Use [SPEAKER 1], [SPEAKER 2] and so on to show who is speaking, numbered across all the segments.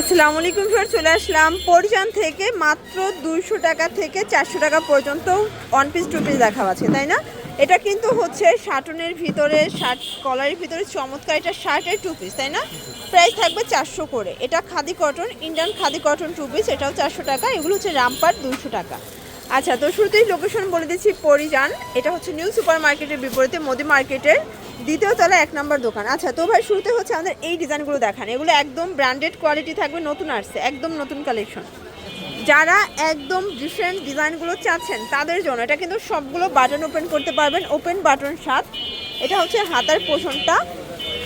[SPEAKER 1] আসসালামু আলাইকুম স্যার চলে আসলাম পরিজান থেকে মাত্র দুইশো টাকা থেকে চারশো টাকা পর্যন্ত ওয়ান পিস টু পিস দেখা আছে, তাই না? এটা কিন্তু হচ্ছে শার্টনের ভিতরে, শার্ট কলারের ভিতরে, চমৎকার এটা শার্টের টু পিস তাই না? প্রাইস থাকবে চারশো করে। এটা khadi cotton Indian khadi cotton two piece এটাও চারশো টাকা, এগুলো হচ্ছে রামপাট দুইশো টাকা। আচ্ছা তো শুরুতেই লোকেশন বলে দিচ্ছি পরিজান এটা হচ্ছে নিউ সুপার মার্কেটের বিপরীতে, মোদি মার্কেটের দ্বিতীয় তলা এক নম্বর দোকান। আচ্ছা তো ভাই, শুরুতে হচ্ছে আমাদের এই ডিজাইনগুলো দেখান। এগুলো একদম ব্র্যান্ডেড কোয়ালিটি থাকবে, নতুন আসছে, একদম নতুন কালেকশন যারা একদম ডিফারেন্ট ডিজাইনগুলো চাচ্ছেন, তাদের জন্য এটা কিন্তু সবগুলো বাটন ওপেন করতে পারবেন ওপেন বাটন সাত এটা হচ্ছে হাতার পোষণটা।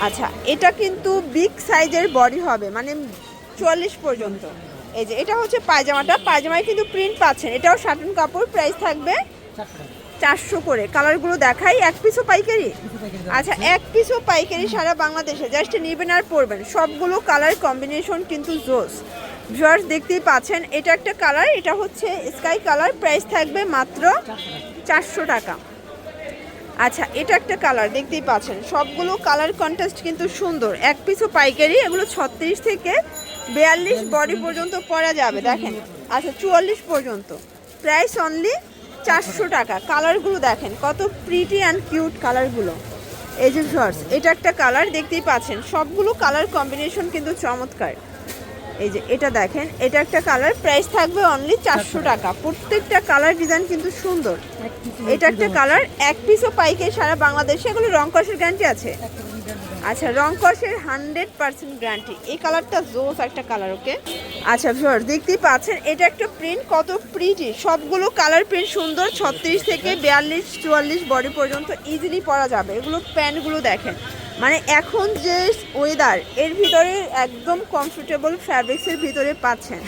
[SPEAKER 1] আচ্ছা এটা কিন্তু বিগ সাইজের বডি হবে মানে চুয়াল্লিশ পর্যন্ত। এই যে, এটা হচ্ছে পায়জামাটা। পায়জামায় কিন্তু প্রিন্ট পাচ্ছেন। এটাও সাটন কাপড় প্রাইস থাকবে চারশো করে। কালারগুলো দেখাই এক পিসও পাইকারি? আচ্ছা এক পিসও পাইকারি সারা বাংলাদেশে। জাস্ট নেবেন আর পরবেন। সবগুলো কালার কম্বিনেশন কিন্তু জোস ভিউয়ার্স দেখতেই পাচ্ছেন এটা একটা কালার এটা হচ্ছে স্কাই কালার প্রাইস থাকবে মাত্র চারশো টাকা। আচ্ছা এটা একটা কালার দেখতেই পাচ্ছেন। সবগুলো কালার কন্ট্রাস্ট কিন্তু সুন্দর। এক পিসও পাইকারি এগুলো ছত্রিশ থেকে বিয়াল্লিশ বডি পর্যন্ত। পরা যাবে দেখেন। আচ্ছা চুয়াল্লিশ পর্যন্ত। প্রাইস অনলি চারশো টাকা। কালারগুলো দেখেন কত প্রিটি অ্যান্ড কিউট কালারগুলো। এই যে শর্টস এটা একটা কালার দেখতেই পাচ্ছেন সবগুলো কালার কম্বিনেশন কিন্তু চমৎকার। এই যে এটা দেখেন এটা একটা কালার প্রাইস থাকবে অনলি চারশো টাকা। প্রত্যেকটা কালার ডিজাইন কিন্তু সুন্দর। এটা একটা কালার এক পিসও পাইকে সারা বাংলাদেশে এগুলো রং কষের গ্যারান্টি আছে আচ্ছা রং কষের হান্ড্রেড পার্সেন্ট গ্যারান্টি। এই কালারটা জোস একটা কালার, ওকে? আচ্ছা ভিউয়ার দেখতেই পাচ্ছেন, এটা একটা প্রিন্ট কত প্রিটি সবগুলো কালার প্রিন্ট সুন্দর, ছত্রিশ থেকে বিয়াল্লিশ, চুয়াল্লিশ বডি পর্যন্ত ইজিলি পরা যাবে। এগুলো প্যান্টগুলো দেখেন। মানে এখন যে ওয়েদার এর ভিতরে একদম কমফোর্টেবল ফ্যাব্রিক্সের ভিতরে পাচ্ছেন।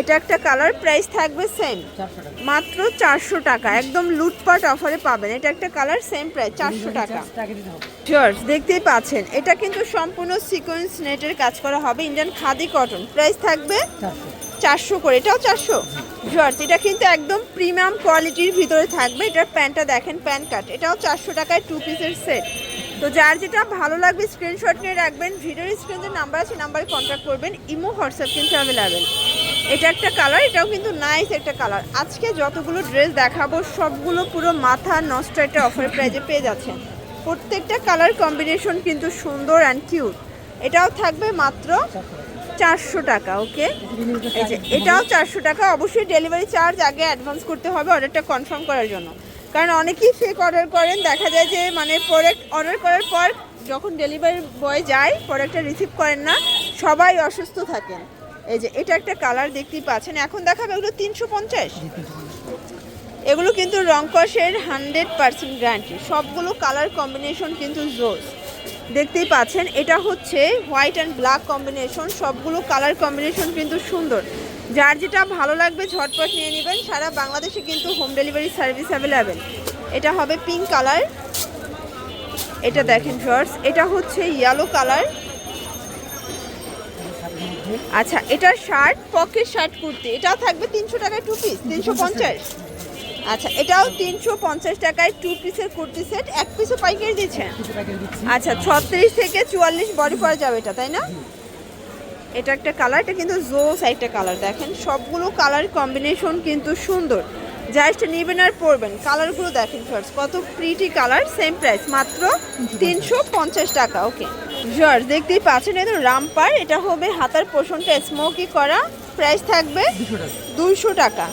[SPEAKER 1] এটা একটা কালার প্রাইস থাকবে সেম মাত্র চারশো টাকা। একদম লুটপাট অফারে পাবেন। এটা একটা কালার সেম প্রাইস চারশো টাকা। জর্জ দেখতেই পাচ্ছেন, এটা কিন্তু সম্পূর্ণ সিকোয়েন্স নেটের কাজ করা হবে। ইন্ডিয়ান খাদি কটন প্রাইস থাকবে চারশো করে। এটাও চারশো? জর্জ এটা কিন্তু একদম প্রিমিয়াম কোয়ালিটির ভিতরে থাকবে। এটার প্যান্টটা দেখেন, প্যান্ট কাট এটাও চারশো টাকায় টু পিসের সেট তো যার যেটা ভালো লাগবে স্ক্রিনশট নিয়ে রাখবেন। ভিডিওর স্ক্রিনে নাম্বার আছে নাম্বারে কন্ট্যাক্ট করবেন। ইমো হোয়াটসঅ্যাপ কিন্তু অ্যাভেলেবেল এটা একটা কালার এটাও কিন্তু নাইস একটা কালার আজকে যতগুলো ড্রেস দেখাবো, সবগুলো পুরো মাথা নষ্ট একটা অফার প্রাইজে পেয়ে যাচ্ছেন। প্রত্যেকটা কালার কম্বিনেশন কিন্তু সুন্দর অ্যান্ড কিউট এটাও থাকবে মাত্র চারশো টাকা ওকে এটাও চারশো টাকা। অবশ্যই ডেলিভারি চার্জ আগে অ্যাডভান্স করতে হবে অর্ডারটা কনফার্ম করার জন্য। কারণ অনেকেই ফেক অর্ডার করেন, দেখা যায় যে মানে প্রোডাক্ট অর্ডার করার পর যখন ডেলিভারি বয় যায় প্রোডাক্টটা রিসিভ করেন না, সবাই অসুস্থ থাকেন। এই যে, এটা একটা কালার দেখতেই পাচ্ছেন। এখন দেখাবে এগুলো তিনশো পঞ্চাশ। এগুলো কিন্তু রং কষের হান্ড্রেড পার্সেন্ট গ্যারান্টি সবগুলো কালার কম্বিনেশন কিন্তু জোস দেখতেই পাচ্ছেন, এটা হচ্ছে হোয়াইট অ্যান্ড ব্ল্যাক কম্বিনেশন সবগুলো কালার কম্বিনেশন কিন্তু সুন্দর। যার যেটা ভালো লাগবে, ঝটপট নিয়ে নেবেন। সারা বাংলাদেশে কিন্তু হোম ডেলিভারি সার্ভিস অ্যাভেলেবেল এটা হবে পিঙ্ক কালার এটা দেখেন শর্টস এটা হচ্ছে ইয়েলো কালার আচ্ছা এটা শার্ট পকেট শার্ট কুর্তি এটাও থাকবে তিনশো টাকায় টু পিস তিনশো পঞ্চাশ। আচ্ছা এটাও তিনশো পঞ্চাশ টাকায় টু পিসের কুর্তি সেট এক পিসও পাইকারি দিচ্ছেন? আচ্ছা ছত্রিশ থেকে চুয়াল্লিশ বডি পরা যাবে এটা তাই না? এটা একটা কালার এটা কিন্তু জোস একটা কালার দেখেন সবগুলো কালার কম্বিনেশন কিন্তু সুন্দর। জাস্ট নেবেন আর পরবেন। কালারগুলো দেখেন ফার্স্ট কত প্রিটি কালার সেম প্রাইস মাত্র তিনশো পঞ্চাশ। টাকা ওকে জর্জ দেখতেই পাচ্ছেন এটা রামপার এটা হবে হাতার পোষণটা স্মোকি করা প্রাইস থাকবে দুইশো টাকা।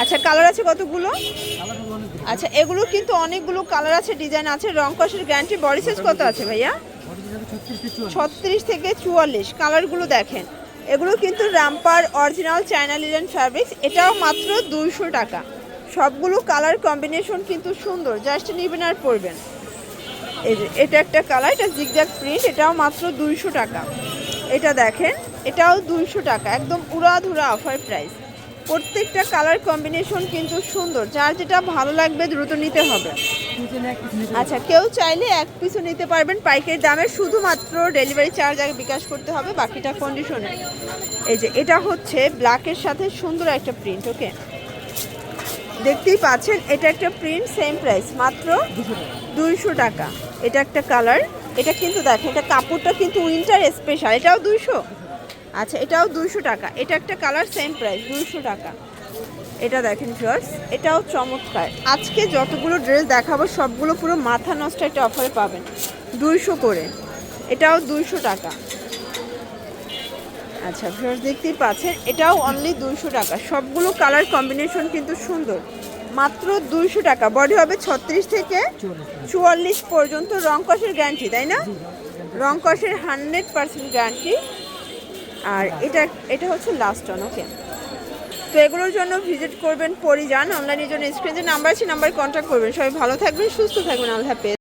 [SPEAKER 1] আচ্ছা কালার আছে কতগুলো? আচ্ছা এগুলো কিন্তু অনেকগুলো কালার আছে ডিজাইন আছে রং কষের গ্যারান্টি বডি সাইজ কত আছে ভাইয়া? ছত্রিশ থেকে চুয়াল্লিশ কালারগুলো দেখেন। এগুলো কিন্তু রামপার অরিজিনাল চায়না লিলেন ফ্যাব্রিক্স এটাও মাত্র দুইশো টাকা। সবগুলো কালার কম্বিনেশন কিন্তু সুন্দর জাস্ট নেবেন আর পরবেন। এই যে, এটা একটা কালার, এটা জিগজ্যাগ প্রিন্ট এটাও মাত্র দুইশো টাকা। এটা দেখেন, এটাও দুইশো টাকা, একদম উড়াধুরা অফার প্রাইস প্রত্যেকটা কালার কম্বিনেশন কিন্তু সুন্দর, যার যেটা ভালো লাগবে দ্রুত নিতে হবে। আচ্ছা কেউ চাইলে এক পিসও নিতে পারবেন, পাইকারি দামে শুধুমাত্র ডেলিভারি চার্জ আগে বিকাশ করতে হবে, বাকিটা কন্ডিশনে এই যে, এটা হচ্ছে ব্ল্যাকের সাথে সুন্দর একটা প্রিন্ট ওকে দেখতেই পাচ্ছেন, এটা একটা প্রিন্ট সেম প্রাইস মাত্র দুইশো টাকা। এটা একটা কালার এটা কিন্তু দেখেন, এটা কাপড়টা কিন্তু উইন্টার স্পেশাল এটাও দুইশো? আচ্ছা এটাও দুইশো টাকা। এটা একটা কালার সেম প্রাইস দুইশো টাকা। এটা দেখেন ভিউয়ার্স এটাও চমৎকার। আজকে যতগুলো ড্রেস দেখাবো, সবগুলো পুরো মাথা নষ্ট একটা অফারে পাবেন। দুইশো করে। এটাও দুইশো টাকা। আচ্ছা ভিউয়ার্স দেখতেই পাচ্ছেন, এটাও অনলি দুইশো টাকা। সবগুলো কালার কম্বিনেশন কিন্তু সুন্দর। মাত্র দুইশো টাকা। বডি হবে ছত্রিশ থেকে চুয়াল্লিশ পর্যন্ত রং কষের গ্যারান্টি তাই না? রং কষের হান্ড্রেড পার্সেন্ট গ্যারান্টি আর এটা এটা হচ্ছে লাস্ট অন ওকে তো এগুলোর জন্য ভিজিট করবেন পরিযান। অনলাইনের জন্য স্ক্রিনে নাম্বার আছে নাম্বার কন্ট্যাক্ট করবেন। সবাই ভালো থাকবেন, সুস্থ থাকবেন, আল্লাহ হাফেজ।